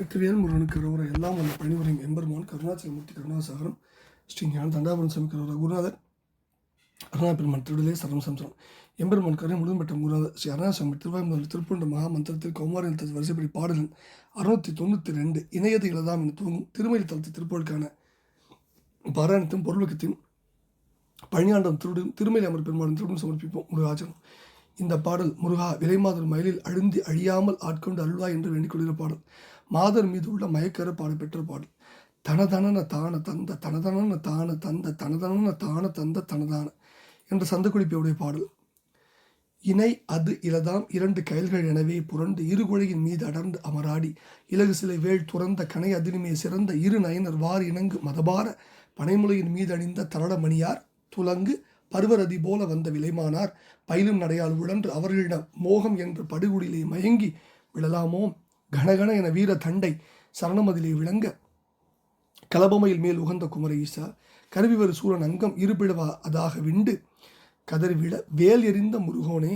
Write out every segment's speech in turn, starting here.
வெற்றிவேல் முருகனுக்கு ரோர எல்லாம் வந்த பணிபுரியும் எம்பெருமான் கருணாச்சலமூர்த்தி கருணாசாகரம் ஸ்ரீ ஞான தண்டாபுரம் சமிக்கிற குருநாதர் அருணா பெருமான் திருடலே சரணம் சம்சரம் எம்பெருமான் கருணை முழுதும் பெற்ற குருநாதர் ஸ்ரீ அருணாசாமி திருவாய் முதல் திருப்பூண்ட மகா மந்திரத்தில் கௌமாரி தத்து வரிசைப்படி பாடலன் அறுநூத்தி தொண்ணூற்றி ரெண்டு இணையது இளதாம் என தூங்கும் திருமயில் தளத்து திருப்பொருளுக்கான பாராயணத்தையும் பொருளுக்கத்தின் பழனியாண்டம் திருடும் திருமலை அமர் பெருமாளும் திருடும் சமர்ப்பிப்போம். முருகாச்சரம் இந்த பாடல் முருகா விலைமாதர் மயிலில் அழுந்தி அழியாமல் ஆட்கொண்டு அருள்வா என்று வேண்டிக் கொள்கிற பாடல். மாதர் மீது உள்ள மயக்கர பெற்ற பாடல் தனதனன தான தந்த தனதனன தான தந்த தனதனன தான தந்த தனதான என்ற சந்தக்குளிப்பியுடைய பாடல். இணை அது இலதாம் இரண்டு கயல்கள் எனவே புரண்டு இரு குழையின் மீது அடர்ந்து அமராடி இலகு சிலை வேள் துறந்த கனை அதிலுமே சிறந்த இரு நயனர் வார் இணங்கு மதபார பனைமுலையின் மீது அணிந்த தரடமணியார் துலங்கு பருவரதி போல வந்த விலைமானார் பயிலும் நடையால் உழன்று அவர்களிடம் மோகம் என்ற படுகுடிலே மயங்கி விழலாமோ கனகன என வீர தண்டை சரணமதிலே விளங்க. கலபமையில் மேல் உகந்த குமர ஈசா கருவிவர் சூரன் அங்கம் இருபிழவா அதாக விண்டு. கதறிவிட வேல் எறிந்த முருகோனே.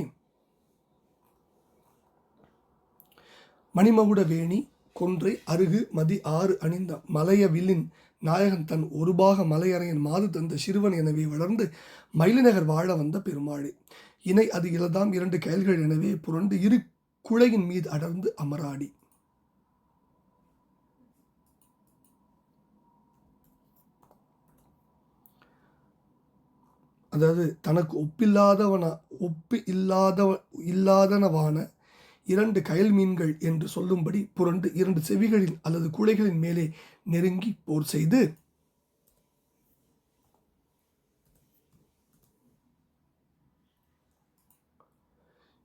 மணிமகுட வேணி கொன்றை அருகு மதி ஆறு அணிந்த மலைய வில்லின் நாயகன் தன் ஒருபாக மலையறையின் மாது தந்த சிறுவன் எனவே வளர்ந்து மயிலிநகர் வாழ வந்த பெருமாளே. இணை அது இலதாம் இரண்டு கயல்கள் எனவே புரண்டு இரு குழையின் மீது அடர்ந்து அமராடி. அதாவது தனக்கு ஒப்பில்லாதவன ஒப்பு இல்லாதவ இல்லாதனவான இரண்டு கயல் மீன்கள் என்று சொல்லும்படி புரண்டு இரண்டு செவிகளின் அல்லது குழைகளின் மேலே நெருங்கி போர் செய்து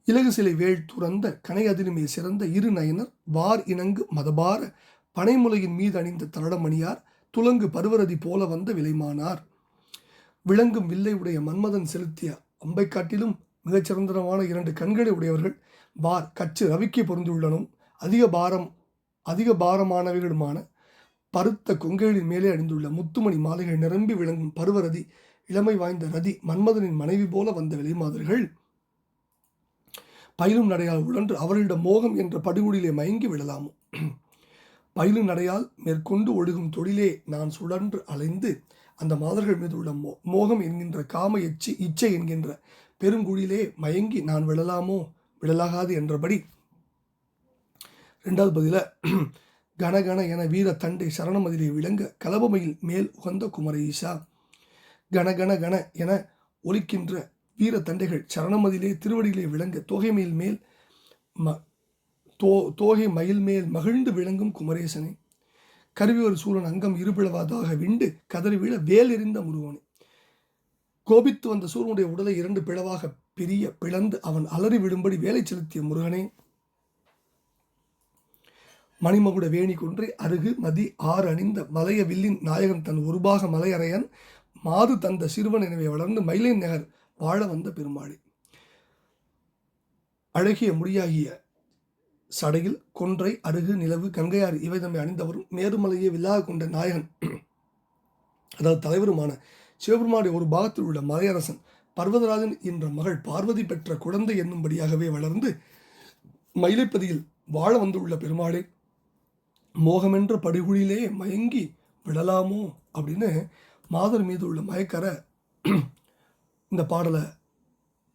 இலகு சிலை வேள் துறந்த கனை அதிலுமே சிறந்த இரு நயனர் வார் இணங்கு மதபார பனைமுலையின் மீது அணிந்த தரடமணியார் துலங்கு பருவரதி போல வந்த விலைமானார். விளங்கும் வில்லை உடைய மன்மதன் செலுத்திய அம்பை காட்டிலும் மிகச்சிறந்தனமான இரண்டு கண்களை உடையவர்கள் பார் கச்சு ரவிக்கு பொருந்துள்ளனும் அதிக பாரம் அதிக பாரமானவைகளுமான பருத்த கொங்கைகளின் மேலே அணிந்துள்ள முத்துமணி மாலைகள் நிரம்பி விளங்கும் பருவரதி இளமை வாய்ந்த ரதி மன்மதனின் மனைவி போல வந்த வெளிமாதர்கள் பயிலும் நடையால் உழன்று அவர்களிடம் மோகம் என்ற படுகுடியிலே மயங்கி விழலாமோ? பயிலும் நடையால் மேற்கொண்டு ஒழுகும் தொழிலே நான் சுழன்று அலைந்து அந்த மாதர்கள் மீது உள்ள மோ மோகம் என்கின்ற காம எச்சி இச்சை என்கின்ற பெருங்குழியிலே மயங்கி நான் விழலாமோ விழலாகாது என்றபடி ரெண்டாவது பதில கனகன என வீர தண்டை சரணமதிலே விளங்க கலபமையில் மேல் உகந்த குமர ஈசா. கனகன கன என ஒலிக்கின்ற வீர தண்டைகள் சரணமதிலே திருவடியிலே விளங்க தொகைமையில் மேல் ம தோ தோகை மயில் மேல் மகிழ்ந்து விளங்கும் குமரேசனே. கருவிவர் சூழன் அங்கம் இருபிளவாதாக விண்டு கதறி விழ வேல் எறிந்த முருகனே. கோபித்து வந்த சூரனுடைய உடலை இரண்டு பிளவாக பிரிய பிளந்து அவன் அலறி விடும்படி வேலை செலுத்திய முருகனே. மணிமகுட வேணி கொன்றை அருகு மதி ஆறு அணிந்த மலைய வில்லின் நாயகன் தன் ஒருபாக மலையறையன் மாது தந்த சிறுவன் எனவே வளர்ந்து மயிலின் நகர் வாழ வந்த பெருமாளி. அழகிய முடியாகிய சடையில் கொன்றை அருகு நிலவு கங்கையாறு இவை தம்மை அணிந்தவரும் மேருமலையை வில்லாக கொண்ட நாயகன். அதாவது தலைவருமான சிவபெருமானுடைய ஒரு பாகத்தில் உள்ள மலையரசன் பர்வதராஜன் என்ற மகள் பார்வதி பெற்ற குழந்தை என்னும்படியாகவே வளர்ந்து மயிலைப்பதியில் வாழ வந்துள்ள பெருமாளே மோகமென்ற படுகுழியிலே மயங்கி விடலாமோ அப்படின்னு மாதர் மீது உள்ள மயக்கரை இந்த பாடலை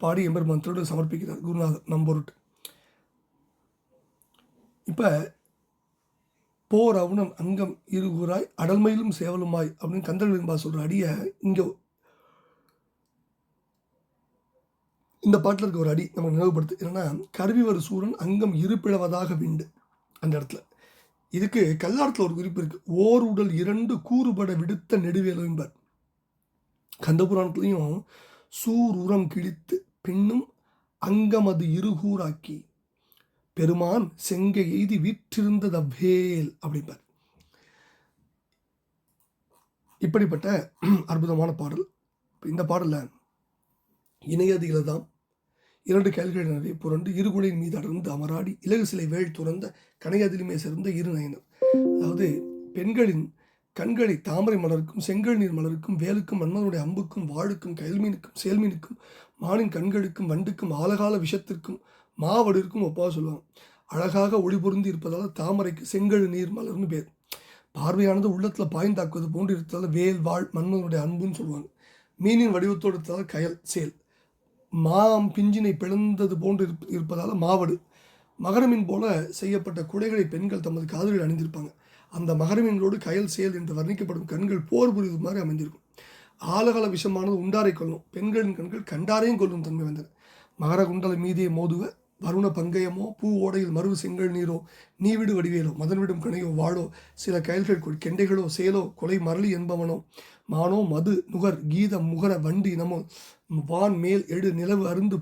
பாடி எம்பெருமான் திருடு சமர்ப்பிக்கிறார் குருநாதர் நம்பொருட்டு. இப்போ போர் அவுணன் அங்கம் இருகூராய் அடல்மையிலும் சேவலுமாய் அப்படின்னு கந்தர்களின்பா சொல்கிற அடியை இங்கே இந்த பாட்டில் இருக்க ஒரு அடி நம்ம நினைவுபடுத்து. என்னென்னா கருவி ஒரு சூரன் அங்கம் இருப்பிழவதாக விண்டு. அந்த இடத்துல. இதுக்கு கல்லாரத்தில் ஒரு குறிப்பு இருக்குது ஓர் உடல் இரண்டு கூறுபட விடுத்த நெடுவேலும்பர் கந்தபுராணத்துலேயும் சூர் உரம் கிழித்து பின்னும் அங்கமது இருகூராக்கி பெருமான் செங்கை எய்தி வீற்றிருந்தது அவ்வேல் அப்படிம்பார். இப்படிப்பட்ட அற்புதமான பாடல். இந்த பாடலில் இணையதிகளை தான் இரண்டு கேள்விகள் எனவே புரண்டு இருகுலையின் மீது அடர்ந்து அமராடி இலகு சிலை வேள் துறந்த கனையதிலுமே சேர்ந்த இரு நயனர் அதாவது பெண்களின் கண்களை தாமரை மலருக்கும் செங்கல் நீர் மலருக்கும் வேலுக்கும் மன்மதனுடைய அம்புக்கும் வாழுக்கும் கயல்மீனுக்கும் செயல்மீனுக்கும் மானின் கண்களுக்கும் வண்டுக்கும் ஆலகால விஷத்திற்கும் மாவடிற்கும் ஒப்பாக சொல்லுவாங்க அழகாக ஒளி பொருந்தி இருப்பதால் தாமரைக்கு செங்கழு நீர் மலர்னு பேர். பார்வையானது உள்ளத்தில் பாய்ந்தாக்குவது போன்று இருப்பதால் வேல் வாழ் மன்மனுடைய அன்புன்னு சொல்லுவாங்க. மீனின் வடிவத்தோடு இருப்பதால் கயல் சேல். மாம் பிஞ்சினை பிளந்தது போன்று இருப் இருப்பதால் மாவடு. மகரமீன் போல செய்யப்பட்ட குடைகளை பெண்கள் தமது காதலில் அணிந்திருப்பாங்க. அந்த மகரமீன்களோடு கயல் செயல் என்று வர்ணிக்கப்படும் கண்கள் போர் புரிவது மாதிரி அமைந்திருக்கும். ஆலகால விஷமானது உண்டாரை கொள்ளும் பெண்களின் கண்கள் கண்டாரையும் கொல்லும் தன்மை வந்தது மகர குண்டல மீதியை மோதுவ வருண பங்கயமோ பூ ஓடையில் மறு செங்கல் நீரோ நீவிடு வடிவேலோ மதன்விடும் கணையோ வாழோ சில கயல்கள் கெண்டைகளோ சேலோ கொலை மரளி என்பவனோ மானோ மது நுகர் கீதம் முகர வண்டி இனமோ வான் மேல் எடு நிலவு அருந்து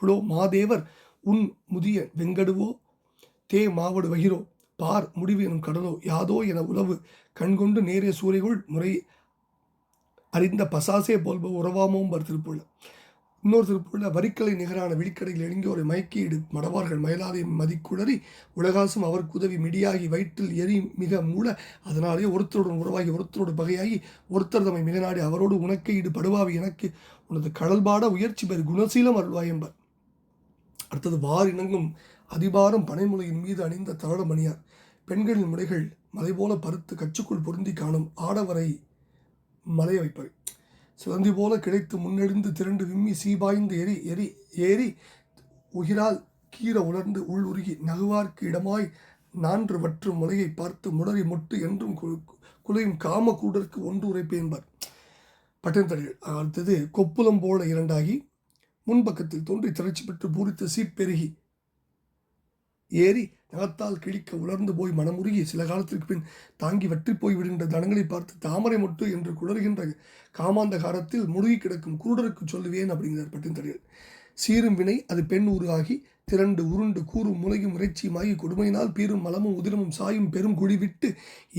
புலோ மாதேவர் உன் முதிய வெங்கடுவோ தே மாவடு வகிரோ பார் முடிவு எனும் கடலோ யாதோ என உளவு கண்கொண்டு நேரே சூறைகுள் முறை அறிந்த பசாசே போல்ப உறவாமோம் பர் திருப்புள்ள. இன்னொரு திருப்புள்ள வரிக்கலை நிகரான விழிக்கடையில் எழுங்கியோரை மயக்கீடு மடவார்கள் மயிலாதை மதிக்குளறி உலகாசும் அவர் உதவி மிடியாகி வயிற்றில் எரி மிக மூல அதனாலே ஒருத்தருடன் உறவாகி ஒருத்தரோடு பகையாகி ஒருத்தர் தம்மை மிக நாடி அவரோடு உனக்கை ஈடுபடுவாவி எனக்கு. உனது கடல்பாட உயர்ச்சி பெறு குணசீலம் அருள்வாயம்பர் அடுத்தது வார் இணங்கும் அதிபாரம் பனைமுலையின் மீது அணிந்த தரடமணியார் பெண்களின் முறைகள் மலை போல பருத்து கச்சுக்குள் பொருந்தி காணும் ஆடவரை மலைய வைப்பவை. சிவந்தி போல கிடைத்து முன்னெடுந்து திரண்டு விம்மி சீபாய்ந்து எரி எரி ஏறி உகிரால் கீர உலர்ந்து உள் உருகி நகுவார்க்கு இடமாய் நான்று வற்று முலையை பார்த்து முடறி மொட்டு என்றும் கு- குலையும் காம கூடற்கு ஒன்று உரைப்பேன்பார் பட்டந்தடிகள் அடுத்தது கொப்புலம் போல இரண்டாகி முன்பக்கத்தில் தோன்றி திரட்சி பெற்று பூரித்து சீப்பெருகி ஏறி நகத்தால் கிழிக்க உலர்ந்து போய் மனமுருகி சில காலத்திற்கு பின் தாங்கி வற்றி போய் விடுகின்ற தனங்களை பார்த்து தாமரை மொட்டு என்று குளறுகின்ற காமாந்த காலத்தில் முழுகி கிடக்கும் குருடருக்கு சொல்லுவேன் அப்படிங்கிறார் பட்டினத்தடிகள் சீரும் வினை அது பெண் உருவாகி திரண்டு உருண்டு கூறும் முளையும் இறைச்சியுமாகி கொடுமையினால் பீரும் மலமும் உதிரமும் சாயும் பெரும் குழி விட்டு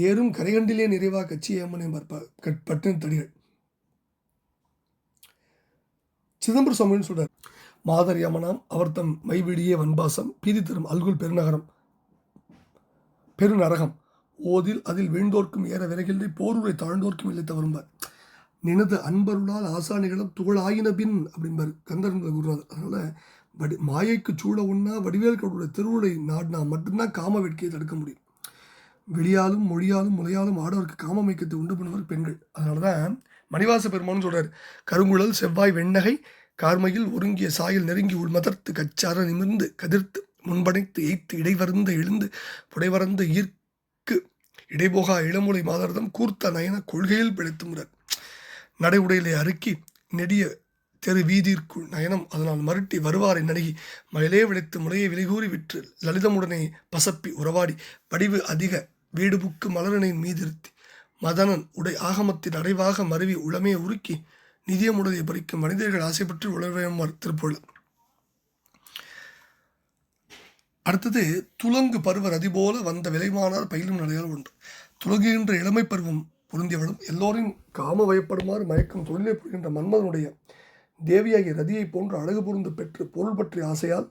ஏறும் கரைகண்டிலே நிறைவா கட்சியம்மன் பார்ப்பார் ப- பட்டினத்தடிகள் சிதம்பர சுவாமின்னு சொல்றார். மாதர் யமனாம் அவர் தம் மைவிடியே வன்பாசம் பீதி தரும் அல்குல் பெருநகரம் பெருநரகம். ஓதில் அதில் வீழ்ந்தோர்க்கும் ஏற விலகில்லை போரூரை தாழ்ந்தோர்க்கும் இல்லை தவறும்பார். நினது அன்பருளால் ஆசானிகளும் துகளாயின பின் அப்படிம்பார் கந்தன் குருநாதர் அதனால் வடி மாயைக்கு சூழ உண்ணா வடிவேல் கடவுளுடைய திருவுளை நாடினா மட்டும்தான் காம வேட்கையை தடுக்க முடியும். வெளியாலும் மொழியாலும் முலையாலும் ஆடவருக்கு காமமைக்கத்தை உண்டு பண்ணுவர் பெண்கள். அதனால தான் மணிவாச பெருமான்னு சொல்கிறார் கருங்குழல் செவ்வாய் வெண்ணகை கார்மையில் ஒருங்கிய சாயல் நெருங்கி உள்மதர்த்து கச்சார நிமிர்ந்து கதிர்த்து முன்படைத்து எய்த்து இடைவருந்த எழுந்து புடைவரந்த ஈர்க்கு இடைபோகா இளமுலை மாதர்தம் கூர்த்த நயன கொள்கையில் பிழைத்துமுறர் நடை உடையிலே அறுக்கி நெடிய தெரு வீதிற்குள் நயனம் அதனால் மருட்டி வருவாரை நடுகி மயிலே விளைத்து முறையை விலைகூறி விற்று லலிதமுடனே பசப்பி உறவாடி வடிவு அதிக வீடுபுக்கு மலரனின் மீதிருத்தி மதனன் உடை ஆகமத்தின் அடைவாக மருவி உளமே உருக்கி நிதியமுடையை பறிக்கும் மனிதர்கள் ஆசைப்பட்டு உளவேமார் திருப்புள்ள அடுத்தது துலங்கு பருவர் அதிபோல வந்த விலைமானார் பயிலும் நிலையால் உண்டு. துலங்குகின்ற இளமை பருவம் பொருந்தியவளும் எல்லோரையும் காம வயப்படுமாறு மயக்கும் தொழிலை புரிகின்ற மன்மதனுடைய தேவியாகிய ரதியை போன்று அழகு பொருந்து பெற்று பொருள் பற்றிய ஆசையால்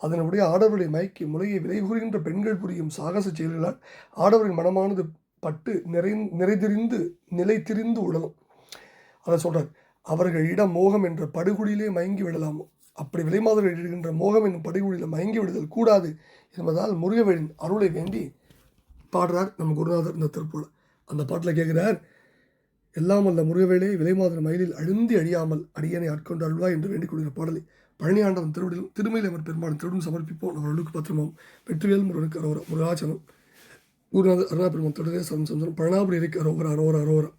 அதனுடைய ஆடவர்களை மயக்கி முறையை விலை கூறுகின்ற பெண்கள் புரியும் சாகச செயல்களால் ஆடவரின் மனமானது பட்டு நிறை நிறைதிரிந்து நிலைத்திரிந்து உழலும். அதை அவர்களிடம் மோகம் என்ற படுகுழியிலே மயங்கி விடலாமோ? அப்படி விலைமாதர்கள் இருக்கின்ற மோகம் என்னும் படுகுழியில் மயங்கி விடுதல் கூடாது என்பதால் முருகவேலின் அருளை வேண்டி பாடுறார் நம்ம குருநாதர் இந்த திருப்பூல அந்த பாட்டில் கேட்குறார் எல்லாம் அல்ல முருகவேலே விலைமாதர் மயிலில் அழுந்தி அழியாமல் அடியனை ஆட்கொண்டு அழுவா என்று வேண்டிக் கொள்கிற பாடலை பழனி ஆண்டவன் திருவிடிலும் திருமயிலமர் பெருமாள் திருடன் சமர்ப்பிப்போம். அவர்களுக்கு பத்திரமாம் வெற்றிவேல் முருகனுக்கு அரோரா முருகாச்சனம் குருநாதர் அருணா பெருமான் தொடரே சம் சந்தனம் பழனாபுரி இருக்கு அரோகரா. அரோரா அரோரா